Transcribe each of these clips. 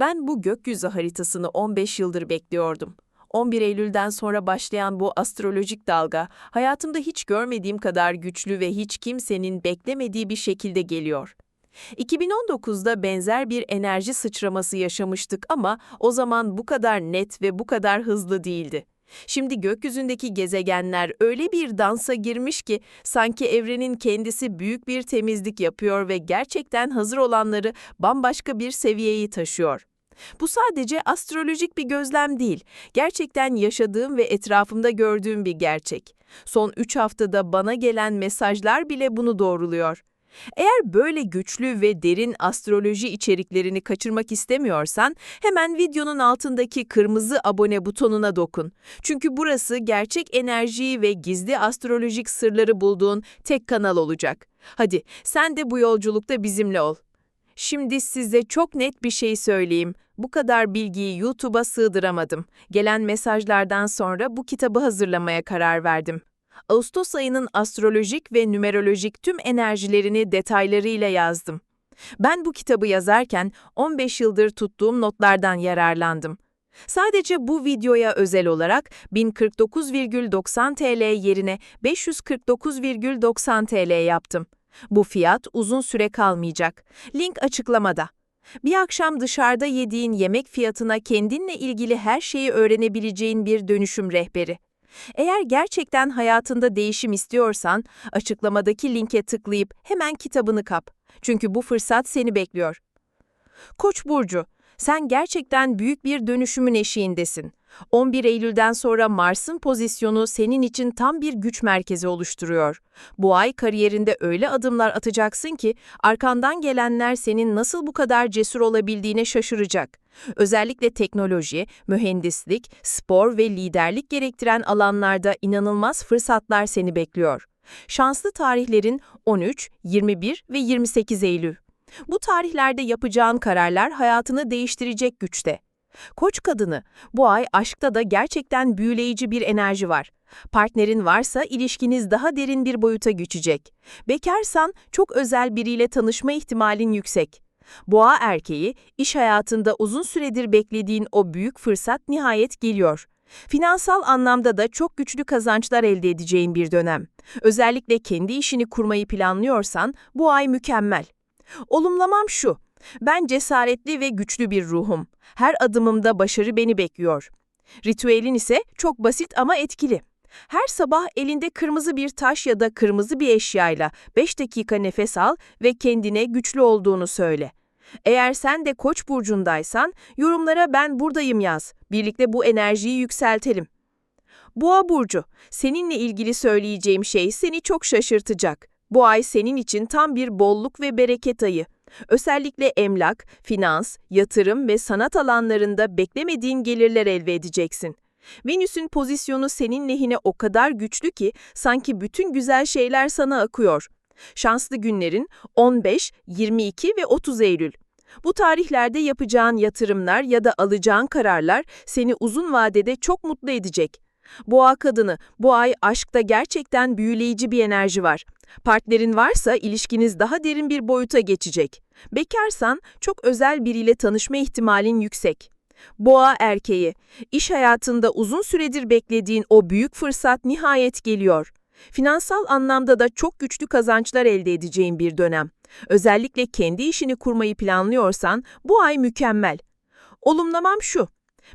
Ben bu gökyüzü haritasını 15 yıldır bekliyordum. 11 Eylül'den sonra başlayan bu astrolojik dalga, hayatımda hiç görmediğim kadar güçlü ve hiç kimsenin beklemediği bir şekilde geliyor. 2019'da benzer bir enerji sıçraması yaşamıştık ama o zaman bu kadar net ve bu kadar hızlı değildi. Şimdi gökyüzündeki gezegenler öyle bir dansa girmiş ki sanki evrenin kendisi büyük bir temizlik yapıyor ve gerçekten hazır olanları bambaşka bir seviyeyi taşıyor. Bu sadece astrolojik bir gözlem değil, gerçekten yaşadığım ve etrafımda gördüğüm bir gerçek. Son 3 haftada bana gelen mesajlar bile bunu doğruluyor. Eğer böyle güçlü ve derin astroloji içeriklerini kaçırmak istemiyorsan, hemen videonun altındaki kırmızı abone butonuna dokun. Çünkü burası gerçek enerjiyi ve gizli astrolojik sırları bulduğun tek kanal olacak. Hadi sen de bu yolculukta bizimle ol. Şimdi size çok net bir şey söyleyeyim. Bu kadar bilgiyi YouTube'a sığdıramadım. Gelen mesajlardan sonra bu kitabı hazırlamaya karar verdim. Ağustos ayının astrolojik ve numerolojik tüm enerjilerini detaylarıyla yazdım. Ben bu kitabı yazarken 15 yıldır tuttuğum notlardan yararlandım. Sadece bu videoya özel olarak 1049,90 TL yerine 549,90 TL yaptım. Bu fiyat uzun süre kalmayacak. Link açıklamada. Bir akşam dışarıda yediğin yemek fiyatına kendinle ilgili her şeyi öğrenebileceğin bir dönüşüm rehberi. Eğer gerçekten hayatında değişim istiyorsan, açıklamadaki linke tıklayıp hemen kitabını kap. Çünkü bu fırsat seni bekliyor. Koç burcu, sen gerçekten büyük bir dönüşümün eşiğindesin. 11 Eylül'den sonra Mars'ın pozisyonu senin için tam bir güç merkezi oluşturuyor. Bu ay kariyerinde öyle adımlar atacaksın ki arkandan gelenler senin nasıl bu kadar cesur olabildiğine şaşıracak. Özellikle teknoloji, mühendislik, spor ve liderlik gerektiren alanlarda inanılmaz fırsatlar seni bekliyor. Şanslı tarihlerin 13, 21 ve 28 Eylül. Bu tarihlerde yapacağın kararlar hayatını değiştirecek güçte. Koç kadını, bu ay aşkta da gerçekten büyüleyici bir enerji var. Partnerin varsa ilişkiniz daha derin bir boyuta geçecek. Bekarsan çok özel biriyle tanışma ihtimalin yüksek. Boğa erkeği, iş hayatında uzun süredir beklediğin o büyük fırsat nihayet geliyor. Finansal anlamda da çok güçlü kazançlar elde edeceğin bir dönem. Özellikle kendi işini kurmayı planlıyorsan bu ay mükemmel. Olumlamam şu, ben cesaretli ve güçlü bir ruhum. Her adımımda başarı beni bekliyor. Ritüelin ise çok basit ama etkili. Her sabah elinde kırmızı bir taş ya da kırmızı bir eşyayla 5 dakika nefes al ve kendine güçlü olduğunu söyle. Eğer sen de Koç burcundaysan yorumlara ben buradayım yaz. Birlikte bu enerjiyi yükseltelim. Boğa burcu, seninle ilgili söyleyeceğim şey seni çok şaşırtacak. Bu ay senin için tam bir bolluk ve bereket ayı. Özellikle emlak, finans, yatırım ve sanat alanlarında beklemediğin gelirler elde edeceksin. Venüs'ün pozisyonu senin lehine o kadar güçlü ki sanki bütün güzel şeyler sana akıyor. Şanslı günlerin 15, 22 ve 30 Eylül. Bu tarihlerde yapacağın yatırımlar ya da alacağın kararlar seni uzun vadede çok mutlu edecek. Boğa kadını, bu ay aşkta gerçekten büyüleyici bir enerji var. Partnerin varsa ilişkiniz daha derin bir boyuta geçecek. Bekarsan çok özel biriyle tanışma ihtimalin yüksek. Boğa erkeği, iş hayatında uzun süredir beklediğin o büyük fırsat nihayet geliyor. Finansal anlamda da çok güçlü kazançlar elde edeceğin bir dönem. Özellikle kendi işini kurmayı planlıyorsan bu ay mükemmel. Olumlamam şu,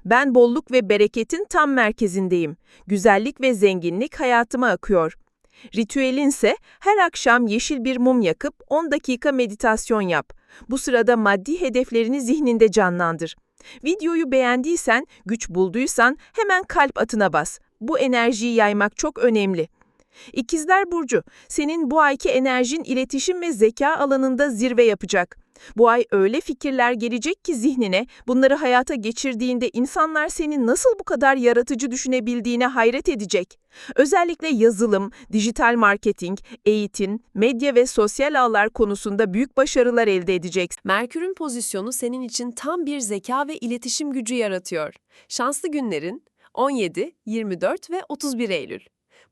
ben bolluk ve bereketin tam merkezindeyim. Güzellik ve zenginlik hayatıma akıyor. Ritüelinse her akşam yeşil bir mum yakıp 10 dakika meditasyon yap. Bu sırada maddi hedeflerini zihninde canlandır. Videoyu beğendiysen, güç bulduysan hemen kalp atına bas. Bu enerjiyi yaymak çok önemli. İkizler Burcu, senin bu ayki enerjin iletişim ve zeka alanında zirve yapacak. Bu ay öyle fikirler gelecek ki zihnine, bunları hayata geçirdiğinde insanlar senin nasıl bu kadar yaratıcı düşünebildiğine hayret edecek. Özellikle yazılım, dijital marketing, eğitim, medya ve sosyal ağlar konusunda büyük başarılar elde edeceksin. Merkür'ün pozisyonu senin için tam bir zeka ve iletişim gücü yaratıyor. Şanslı günlerin 17, 24 ve 31 Eylül.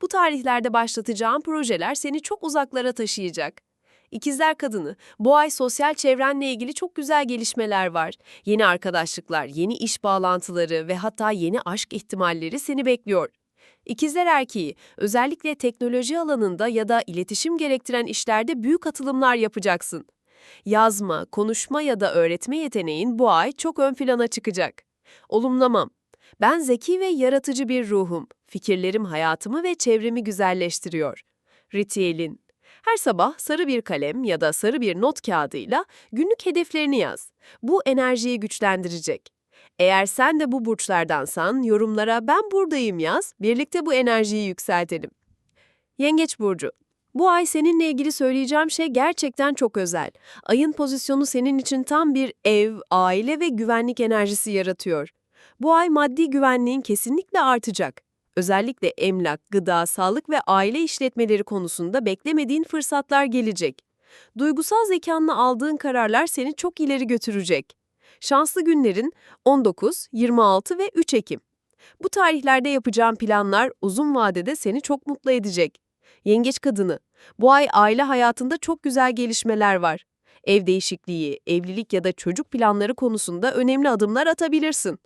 Bu tarihlerde başlatacağın projeler seni çok uzaklara taşıyacak. İkizler Kadını, bu ay sosyal çevrenle ilgili çok güzel gelişmeler var. Yeni arkadaşlıklar, yeni iş bağlantıları ve hatta yeni aşk ihtimalleri seni bekliyor. İkizler Erkeği, özellikle teknoloji alanında ya da iletişim gerektiren işlerde büyük atılımlar yapacaksın. Yazma, konuşma ya da öğretme yeteneğin bu ay çok ön plana çıkacak. Olumlamam. Ben zeki ve yaratıcı bir ruhum. Fikirlerim hayatımı ve çevremi güzelleştiriyor. Ritüelin. Her sabah sarı bir kalem ya da sarı bir not kağıdıyla günlük hedeflerini yaz. Bu enerjiyi güçlendirecek. Eğer sen de bu burçlardansan yorumlara ben buradayım yaz, birlikte bu enerjiyi yükseltelim. Yengeç Burcu. Bu ay seninle ilgili söyleyeceğim şey gerçekten çok özel. Ayın pozisyonu senin için tam bir ev, aile ve güvenlik enerjisi yaratıyor. Bu ay maddi güvenliğin kesinlikle artacak. Özellikle emlak, gıda, sağlık ve aile işletmeleri konusunda beklemediğin fırsatlar gelecek. Duygusal zekanla aldığın kararlar seni çok ileri götürecek. Şanslı günlerin 19, 26 ve 3 Ekim. Bu tarihlerde yapacağın planlar uzun vadede seni çok mutlu edecek. Yengeç kadını, bu ay aile hayatında çok güzel gelişmeler var. Ev değişikliği, evlilik ya da çocuk planları konusunda önemli adımlar atabilirsin.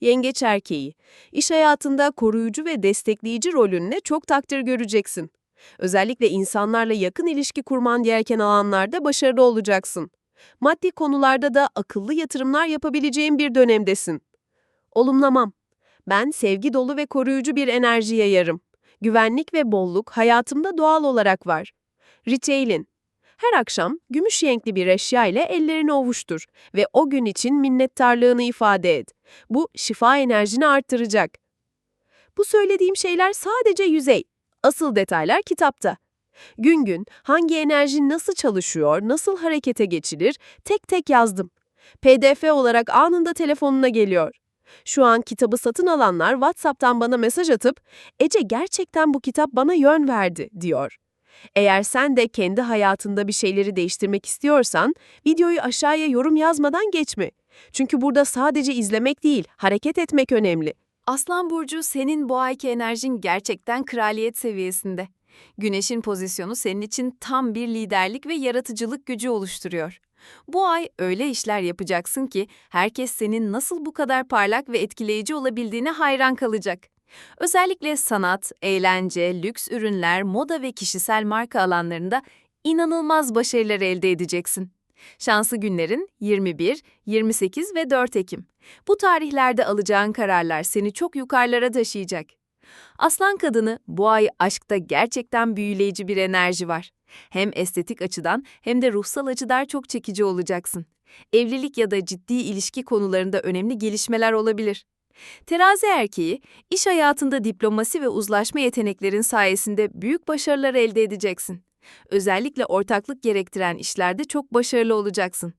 Yengeç erkeği, iş hayatında koruyucu ve destekleyici rolünle çok takdir göreceksin. Özellikle insanlarla yakın ilişki kurman gereken alanlarda başarılı olacaksın. Maddi konularda da akıllı yatırımlar yapabileceğin bir dönemdesin. Olumlamam. Ben sevgi dolu ve koruyucu bir enerji yayarım. Güvenlik ve bolluk hayatımda doğal olarak var. Ritüelin. Her akşam gümüş renkli bir eşya ile ellerini ovuştur ve o gün için minnettarlığını ifade et. Bu şifa enerjini arttıracak. Bu söylediğim şeyler sadece yüzey. Asıl detaylar kitapta. Gün gün hangi enerji nasıl çalışıyor, nasıl harekete geçilir tek tek yazdım. PDF olarak anında telefonuna geliyor. Şu an kitabı satın alanlar WhatsApp'tan bana mesaj atıp Ece gerçekten bu kitap bana yön verdi diyor. Eğer sen de kendi hayatında bir şeyleri değiştirmek istiyorsan videoyu aşağıya yorum yazmadan geçme. Çünkü burada sadece izlemek değil, hareket etmek önemli. Aslan Burcu senin bu ayki enerjin gerçekten kraliyet seviyesinde. Güneşin pozisyonu senin için tam bir liderlik ve yaratıcılık gücü oluşturuyor. Bu ay öyle işler yapacaksın ki herkes senin nasıl bu kadar parlak ve etkileyici olabildiğine hayran kalacak. Özellikle sanat, eğlence, lüks ürünler, moda ve kişisel marka alanlarında inanılmaz başarılar elde edeceksin. Şanslı günlerin 21, 28 ve 4 Ekim. Bu tarihlerde alacağın kararlar seni çok yukarılara taşıyacak. Aslan kadını bu ay aşkta gerçekten büyüleyici bir enerji var. Hem estetik açıdan hem de ruhsal açıdan çok çekici olacaksın. Evlilik ya da ciddi ilişki konularında önemli gelişmeler olabilir. Terazi erkeği, iş hayatında diplomasi ve uzlaşma yeteneklerin sayesinde büyük başarılar elde edeceksin. Özellikle ortaklık gerektiren işlerde çok başarılı olacaksın.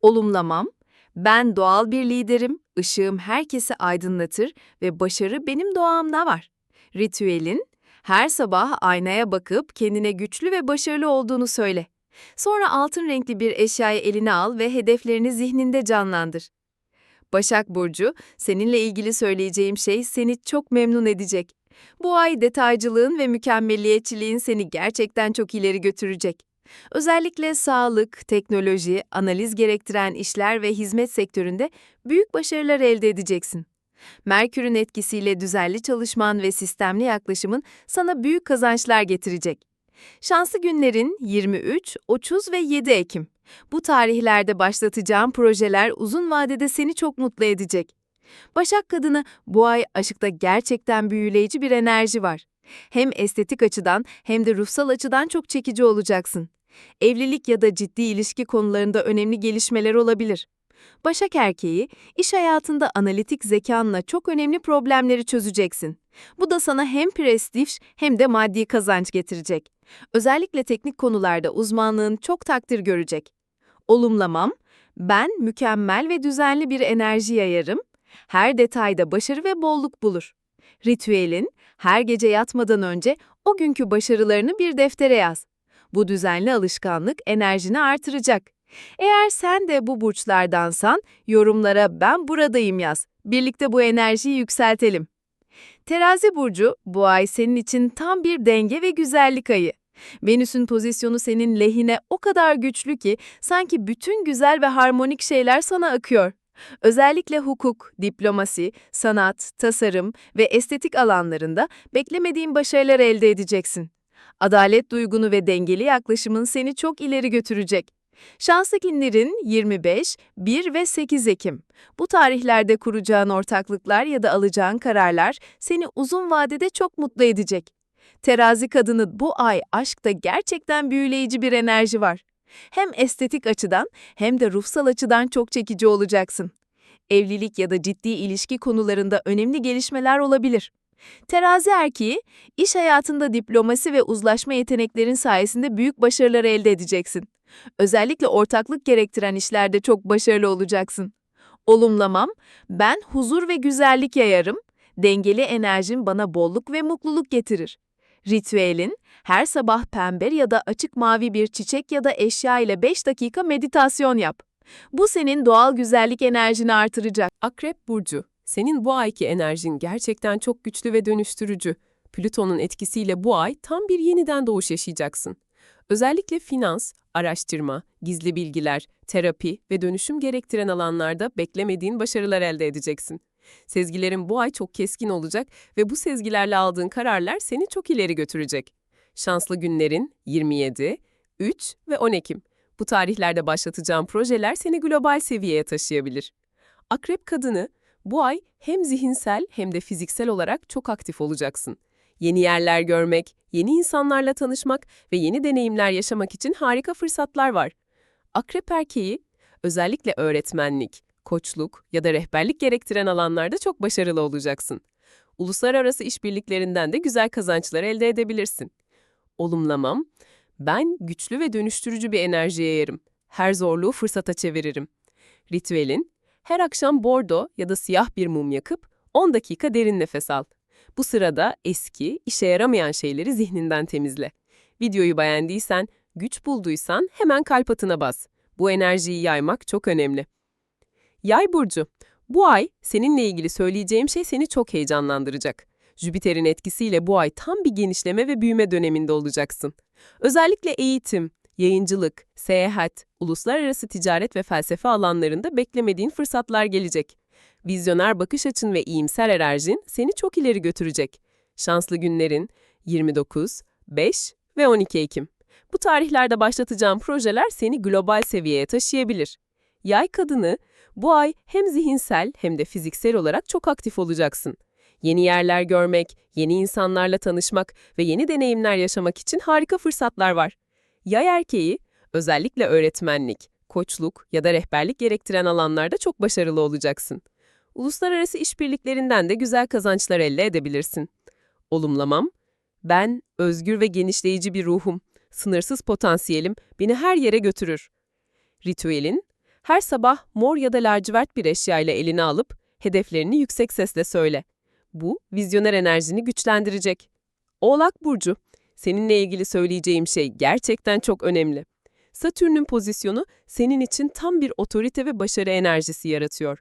Olumlamam, ben doğal bir liderim, ışığım herkesi aydınlatır ve başarı benim doğamda var. Ritüelin, her sabah aynaya bakıp kendine güçlü ve başarılı olduğunu söyle. Sonra altın renkli bir eşyayı eline al ve hedeflerini zihninde canlandır. Başak Burcu, seninle ilgili söyleyeceğim şey seni çok memnun edecek. Bu ay detaycılığın ve mükemmelliyetçiliğin seni gerçekten çok ileri götürecek. Özellikle sağlık, teknoloji, analiz gerektiren işler ve hizmet sektöründe büyük başarılar elde edeceksin. Merkür'ün etkisiyle düzenli çalışman ve sistemli yaklaşımın sana büyük kazançlar getirecek. Şanslı günlerin 23, 30 ve 7 Ekim. Bu tarihlerde başlatacağın projeler uzun vadede seni çok mutlu edecek. Başak kadını bu ay aşkta gerçekten büyüleyici bir enerji var. Hem estetik açıdan hem de ruhsal açıdan çok çekici olacaksın. Evlilik ya da ciddi ilişki konularında önemli gelişmeler olabilir. Başak erkeği, iş hayatında analitik zekanla çok önemli problemleri çözeceksin. Bu da sana hem prestij hem de maddi kazanç getirecek. Özellikle teknik konularda uzmanlığın çok takdir görecek. Olumlamam, ben mükemmel ve düzenli bir enerji yayarım, her detayda başarı ve bolluk bulur. Ritüelin, her gece yatmadan önce o günkü başarılarını bir deftere yaz. Bu düzenli alışkanlık enerjini artıracak. Eğer sen de bu burçlardansan yorumlara ben buradayım yaz. Birlikte bu enerjiyi yükseltelim. Terazi burcu bu ay senin için tam bir denge ve güzellik ayı. Venüs'ün pozisyonu senin lehine o kadar güçlü ki sanki bütün güzel ve harmonik şeyler sana akıyor. Özellikle hukuk, diplomasi, sanat, tasarım ve estetik alanlarında beklemediğin başarılar elde edeceksin. Adalet duygunu ve dengeli yaklaşımın seni çok ileri götürecek. Şanslı günlerin 25, 1 ve 8 Ekim. Bu tarihlerde kuracağın ortaklıklar ya da alacağın kararlar seni uzun vadede çok mutlu edecek. Terazi kadını bu ay aşkta gerçekten büyüleyici bir enerji var. Hem estetik açıdan hem de ruhsal açıdan çok çekici olacaksın. Evlilik ya da ciddi ilişki konularında önemli gelişmeler olabilir. Terazi erkeği, iş hayatında diplomasi ve uzlaşma yeteneklerin sayesinde büyük başarılar elde edeceksin. Özellikle ortaklık gerektiren işlerde çok başarılı olacaksın. Olumlamam, ben huzur ve güzellik yayarım, dengeli enerjim bana bolluk ve mutluluk getirir. Ritüelin, her sabah pembe ya da açık mavi bir çiçek ya da eşya ile 5 dakika meditasyon yap. Bu senin doğal güzellik enerjini artıracak. Akrep Burcu, senin bu ayki enerjin gerçekten çok güçlü ve dönüştürücü. Plüton'un etkisiyle bu ay tam bir yeniden doğuş yaşayacaksın. Özellikle finans, araştırma, gizli bilgiler, terapi ve dönüşüm gerektiren alanlarda beklemediğin başarılar elde edeceksin. Sezgilerin bu ay çok keskin olacak ve bu sezgilerle aldığın kararlar seni çok ileri götürecek. Şanslı günlerin 27, 3 ve 10 Ekim. Bu tarihlerde başlatacağın projeler seni global seviyeye taşıyabilir. Akrep kadını, bu ay hem zihinsel hem de fiziksel olarak çok aktif olacaksın. Yeni yerler görmek, yeni insanlarla tanışmak ve yeni deneyimler yaşamak için harika fırsatlar var. Akrep erkeği, özellikle öğretmenlik, koçluk ya da rehberlik gerektiren alanlarda çok başarılı olacaksın. Uluslararası işbirliklerinden de güzel kazançlar elde edebilirsin. Olumlamam, ben güçlü ve dönüştürücü bir enerji yayarım. Her zorluğu fırsata çeviririm. Ritüelin, her akşam bordo ya da siyah bir mum yakıp 10 dakika derin nefes al. Bu sırada eski, işe yaramayan şeyleri zihninden temizle. Videoyu beğendiysen, güç bulduysan hemen kalp atına bas. Bu enerjiyi yaymak çok önemli. Yay burcu, bu ay seninle ilgili söyleyeceğim şey seni çok heyecanlandıracak. Jüpiter'in etkisiyle bu ay tam bir genişleme ve büyüme döneminde olacaksın. Özellikle eğitim, yayıncılık, seyahat, uluslararası ticaret ve felsefe alanlarında beklemediğin fırsatlar gelecek. Vizyoner bakış açın ve iyimser enerjin seni çok ileri götürecek. Şanslı günlerin 29, 5 ve 12 Ekim. Bu tarihlerde başlatacağın projeler seni global seviyeye taşıyabilir. Yay kadını, bu ay hem zihinsel hem de fiziksel olarak çok aktif olacaksın. Yeni yerler görmek, yeni insanlarla tanışmak ve yeni deneyimler yaşamak için harika fırsatlar var. Yay erkeği, özellikle öğretmenlik, koçluk ya da rehberlik gerektiren alanlarda çok başarılı olacaksın. Uluslararası işbirliklerinden de güzel kazançlar elde edebilirsin. Olumlamam, ben özgür ve genişleyici bir ruhum, sınırsız potansiyelim beni her yere götürür. Ritüelin, her sabah mor ya da lacivert bir eşya ile eline alıp hedeflerini yüksek sesle söyle. Bu, vizyoner enerjini güçlendirecek. Oğlak Burcu, seninle ilgili söyleyeceğim şey gerçekten çok önemli. Satürn'ün pozisyonu senin için tam bir otorite ve başarı enerjisi yaratıyor.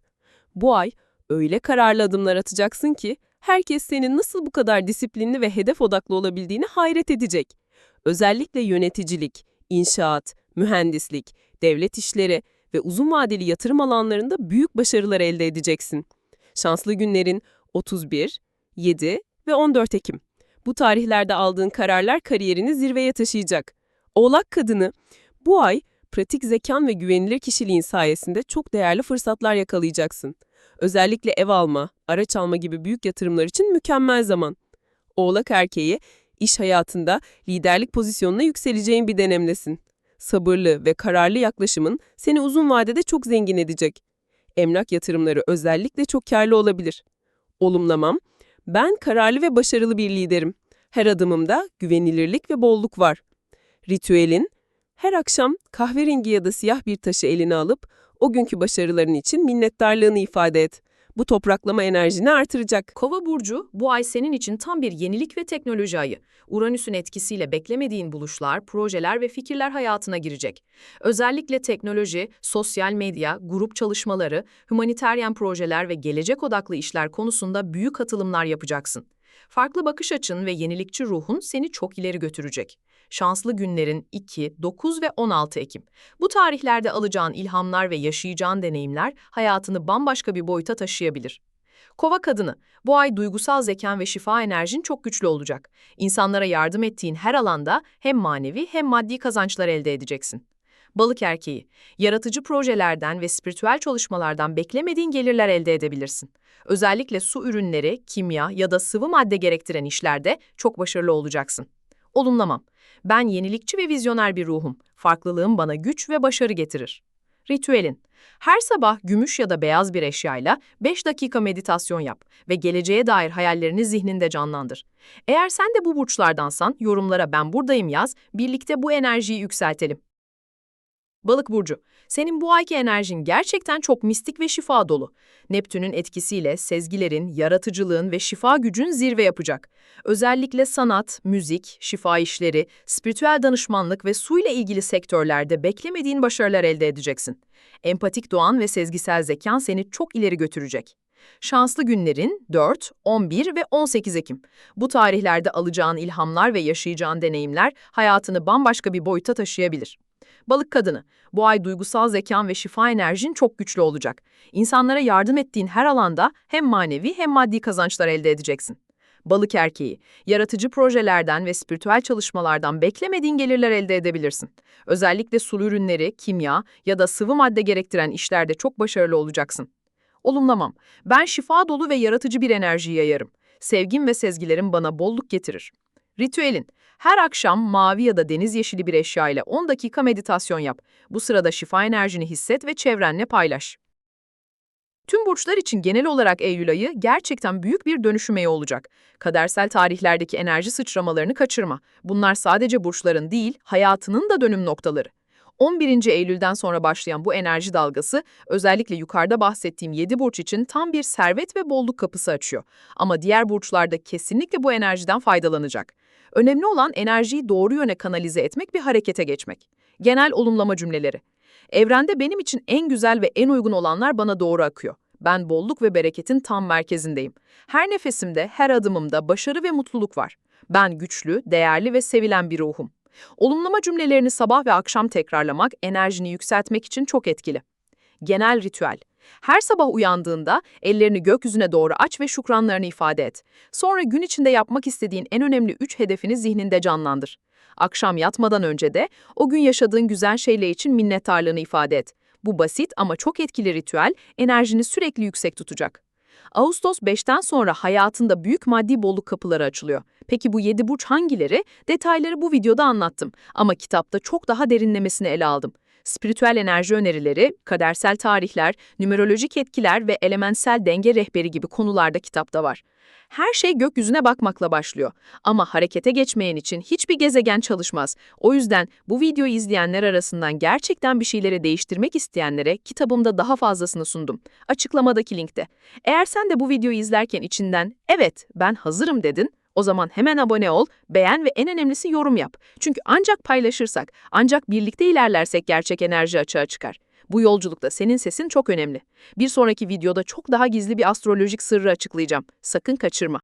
Bu ay öyle kararlı adımlar atacaksın ki herkes senin nasıl bu kadar disiplinli ve hedef odaklı olabildiğini hayret edecek. Özellikle yöneticilik, inşaat, mühendislik, devlet işleri ve uzun vadeli yatırım alanlarında büyük başarılar elde edeceksin. Şanslı günlerin 31, 7 ve 14 Ekim. Bu tarihlerde aldığın kararlar kariyerini zirveye taşıyacak. Oğlak kadını, bu ay pratik zekan ve güvenilir kişiliğin sayesinde çok değerli fırsatlar yakalayacaksın. Özellikle ev alma, araç alma gibi büyük yatırımlar için mükemmel zaman. Oğlak erkeği, iş hayatında liderlik pozisyonuna yükseleceğin bir dönemdesin. Sabırlı ve kararlı yaklaşımın seni uzun vadede çok zengin edecek. Emlak yatırımları özellikle çok karlı olabilir. Olumlamam, ben kararlı ve başarılı bir liderim. Her adımımda güvenilirlik ve bolluk var. Ritüelin, her akşam kahverengi ya da siyah bir taşı eline alıp o günkü başarıların için minnettarlığını ifade et. Bu topraklama enerjini artıracak. Kova burcu bu ay senin için tam bir yenilik ve teknoloji ayı. Uranüs'ün etkisiyle beklemediğin buluşlar, projeler ve fikirler hayatına girecek. Özellikle teknoloji, sosyal medya, grup çalışmaları, humaniteryen projeler ve gelecek odaklı işler konusunda büyük atılımlar yapacaksın. Farklı bakış açın ve yenilikçi ruhun seni çok ileri götürecek. Şanslı günlerin 2, 9 ve 16 Ekim. Bu tarihlerde alacağın ilhamlar ve yaşayacağın deneyimler hayatını bambaşka bir boyuta taşıyabilir. Kova kadını, bu ay duygusal zekan ve şifa enerjin çok güçlü olacak. İnsanlara yardım ettiğin her alanda hem manevi hem maddi kazançlar elde edeceksin. Balık erkeği, yaratıcı projelerden ve spiritüel çalışmalardan beklemediğin gelirler elde edebilirsin. Özellikle su ürünleri, kimya ya da sıvı madde gerektiren işlerde çok başarılı olacaksın. Olumlamam. Ben yenilikçi ve vizyoner bir ruhum. Farklılığım bana güç ve başarı getirir. Ritüelin. Her sabah gümüş ya da beyaz bir eşyayla 5 dakika meditasyon yap ve geleceğe dair hayallerini zihninde canlandır. Eğer sen de bu burçlardansan yorumlara ben buradayım yaz, birlikte bu enerjiyi yükseltelim. Balık burcu, senin bu ayki enerjin gerçekten çok mistik ve şifa dolu. Neptün'ün etkisiyle sezgilerin, yaratıcılığın ve şifa gücün zirve yapacak. Özellikle sanat, müzik, şifa işleri, spiritüel danışmanlık ve suyla ilgili sektörlerde beklemediğin başarılar elde edeceksin. Empatik doğan ve sezgisel zekan seni çok ileri götürecek. Şanslı günlerin 4, 11 ve 18 Ekim. Bu tarihlerde alacağın ilhamlar ve yaşayacağın deneyimler hayatını bambaşka bir boyuta taşıyabilir. Balık kadını, bu ay duygusal zekan ve şifa enerjin çok güçlü olacak. İnsanlara yardım ettiğin her alanda hem manevi hem maddi kazançlar elde edeceksin. Balık erkeği, yaratıcı projelerden ve spiritüel çalışmalardan beklemediğin gelirler elde edebilirsin. Özellikle sulu ürünleri, kimya ya da sıvı madde gerektiren işlerde çok başarılı olacaksın. Olumlamam. Ben şifa dolu ve yaratıcı bir enerji yayarım. Sevgim ve sezgilerim bana bolluk getirir. Ritüelin. Her akşam mavi ya da deniz yeşili bir eşya ile 10 dakika meditasyon yap. Bu sırada şifa enerjini hisset ve çevrenle paylaş. Tüm burçlar için genel olarak Eylül ayı gerçekten büyük bir dönüşüm ayı olacak. Kadersel tarihlerdeki enerji sıçramalarını kaçırma. Bunlar sadece burçların değil, hayatının da dönüm noktaları. 11. Eylül'den sonra başlayan bu enerji dalgası özellikle yukarıda bahsettiğim 7 burç için tam bir servet ve bolluk kapısı açıyor. Ama diğer burçlarda kesinlikle bu enerjiden faydalanacak. Önemli olan enerjiyi doğru yöne kanalize etmek bir harekete geçmek. Genel olumlama cümleleri. Evrende benim için en güzel ve en uygun olanlar bana doğru akıyor. Ben bolluk ve bereketin tam merkezindeyim. Her nefesimde, her adımımda başarı ve mutluluk var. Ben güçlü, değerli ve sevilen bir ruhum. Olumlama cümlelerini sabah ve akşam tekrarlamak enerjini yükseltmek için çok etkili. Genel ritüel. Her sabah uyandığında ellerini gökyüzüne doğru aç ve şükranlarını ifade et. Sonra gün içinde yapmak istediğin en önemli üç hedefini zihninde canlandır. Akşam yatmadan önce de o gün yaşadığın güzel şeyler için minnettarlığını ifade et. Bu basit ama çok etkili ritüel enerjini sürekli yüksek tutacak. Ağustos 5'ten sonra hayatında büyük maddi bolluk kapıları açılıyor. Peki bu 7 burç hangileri? Detayları bu videoda anlattım ama kitapta çok daha derinlemesine ele aldım. Spiritüel enerji önerileri, kadersel tarihler, numerolojik etkiler ve elementsel denge rehberi gibi konularda kitapta var. Her şey gökyüzüne bakmakla başlıyor. Ama harekete geçmeyen için hiçbir gezegen çalışmaz. O yüzden bu videoyu izleyenler arasından gerçekten bir şeyleri değiştirmek isteyenlere kitabımda daha fazlasını sundum. Açıklamadaki linkte. Eğer sen de bu videoyu izlerken içinden evet ben hazırım dedin, o zaman hemen abone ol, beğen ve en önemlisi yorum yap. Çünkü ancak paylaşırsak, ancak birlikte ilerlersek gerçek enerji açığa çıkar. Bu yolculukta senin sesin çok önemli. Bir sonraki videoda çok daha gizli bir astrolojik sırrı açıklayacağım. Sakın kaçırma.